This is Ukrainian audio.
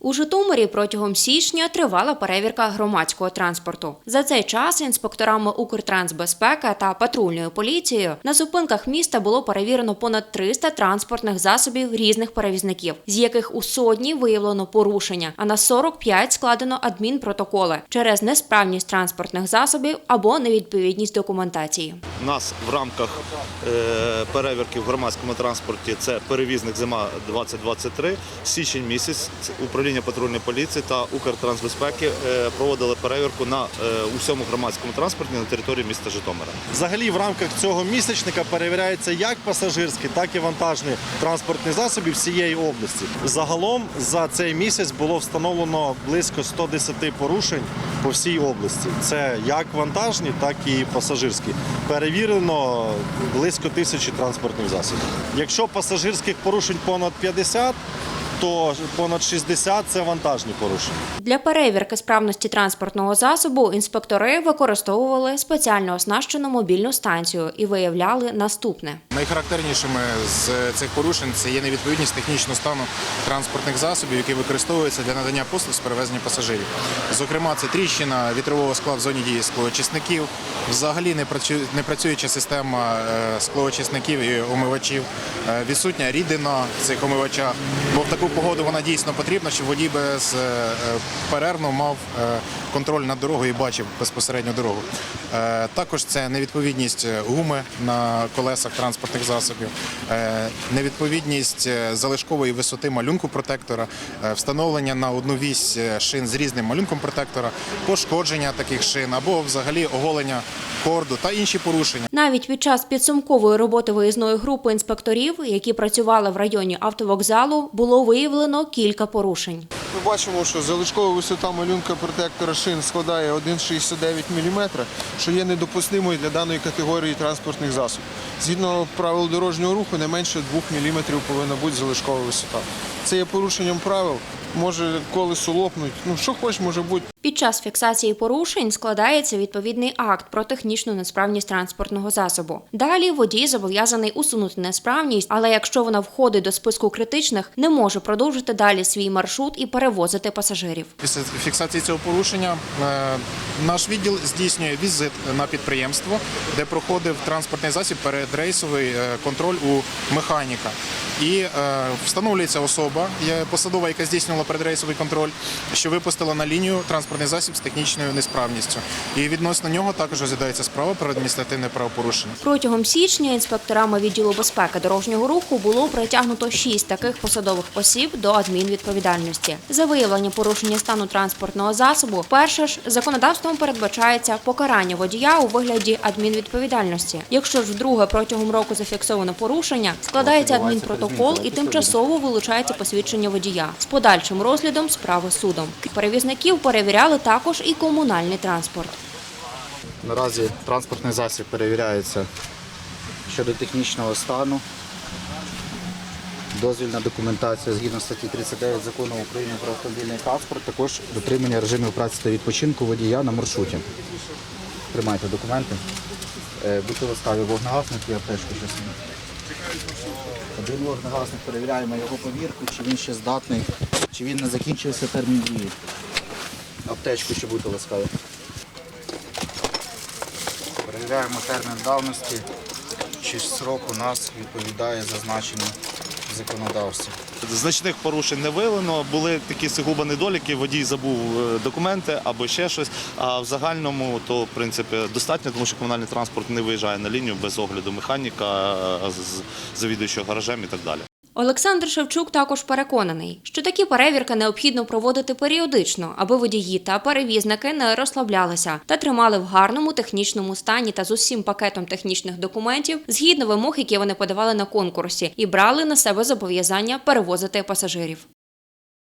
У Житомирі протягом січня тривала перевірка громадського транспорту. За цей час інспекторами Укртрансбезпеки та патрульною поліцією на зупинках міста було перевірено понад 300 транспортних засобів різних перевізників, з яких у сотні виявлено порушення, а на 45 складено адмінпротоколи через несправність транспортних засобів або невідповідність документації. У нас в рамках е, перевірки в громадському транспорті це перевізник зима 2023, січень місяць це управління патрульної поліції та Укртрансбезпеки е, проводили перевірку на е, усьому громадському транспорті на території міста Житомира. Взагалі, в рамках цього місячника перевіряється як пасажирські, так і вантажні транспортні засоби всієї області. Загалом за цей місяць було встановлено близько 110 порушень по всій області. Це як вантажні, так і пасажирські. Перевірено близько тисячі транспортних засобів. Якщо пасажирських порушень понад 50, то понад 60 – це вантажні порушення. Для перевірки справності транспортного засобу інспектори використовували спеціально оснащену мобільну станцію і виявляли наступне. Найхарактернішими з цих порушень це є невідповідність технічного стану транспортних засобів, які використовуються для надання послуг з перевезення пасажирів. Зокрема, це тріщина вітрового скла в зоні дії склоочисників, взагалі не працююча система е, склоочисників і омивачів, е, відсутня рідина в цих омивачах, бо в таку погоду вона дійсно потрібна, щоб водій без е, е, перервно мав е, контроль над дорогою і бачив безпосередньо дорогу. Е, Також це невідповідність е, гуми на колесах транспортних засобів, е, невідповідність е, залишкової висоти малюнку протектора, е, встановлення на одну вісь шин з різним малюнком протектора, пошкодження таких шин або взагалі оголення корду та інші порушення. Навіть під час підсумкової роботи виїзної групи інспекторів, які працювали в районі автовокзалу, було виявлено кілька порушень. Ми бачимо, що залишкова висота малюнка протектора шин складає 1,69 мм, що є недопустимою для даної категорії транспортних засобів. Згідно правил дорожнього руху, не менше 2 мм повинна бути залишкова висота. Це є порушенням правил, може колесо лопнуть, ну що хоч може бути. Під час фіксації порушень складається відповідний акт про технічну несправність транспортного засобу. Далі водій зобов'язаний усунути несправність, але якщо вона входить до списку критичних, не може продовжити далі свій маршрут і перевозити пасажирів. Після фіксації цього порушення е, наш відділ здійснює візит на підприємство, де проходив транспортний засіб передрейсовий е, контроль у механіка. І е, встановлюється особа, посадова, яка здійснювала передрейсовий контроль, що випустила на лінію транспортний засіб з технічною несправністю. І відносно нього також розглядається справа про адміністративне правопорушення. Протягом січня інспекторами відділу безпеки дорожнього руху було притягнуто шість таких посадових осіб до адмінвідповідальності. За виявлення порушення стану транспортного засобу, перше ж законодавством передбачається покарання водія у вигляді адмінвідповідальності. Якщо ж вдруге протягом року зафіксовано порушення, складається адмінпротокол і тимчасово вилучається посвідчення водія з подальшим розглядом справи судом. Перевізників перевіряли також і комунальний транспорт. Наразі транспортний засіб перевіряється щодо технічного стану. Дозвільна документація згідно статті 39 закону України про автомобільний транспорт, також дотримання режимів праці та відпочинку водія на маршруті. Тримайте документи. Е, Будьте ласкаві, вогнегасник і аптечку щось. Один вогнегасник перевіряємо його повірку, чи він ще здатний, чи він не закінчився термін дії. Аптечку ще будьте ласкаві. Перевіряємо термін давності, чи срок у нас відповідає зазначенню в законодавстві. Значних порушень не виявлено. Були такі сугубо недоліки, водій забув е, документи або ще щось. А в загальному то в принципі достатньо, тому що комунальний транспорт не виїжджає на лінію без огляду механіка, е, завідуючого гаражем і так далі. Олександр Шевчук також переконаний, що такі перевірки необхідно проводити періодично, аби водії та перевізники не розслаблялися та тримали в гарному технічному стані та з усім пакетом технічних документів згідно вимог, які вони подавали на конкурсі, і брали на себе зобов'язання перевозити пасажирів.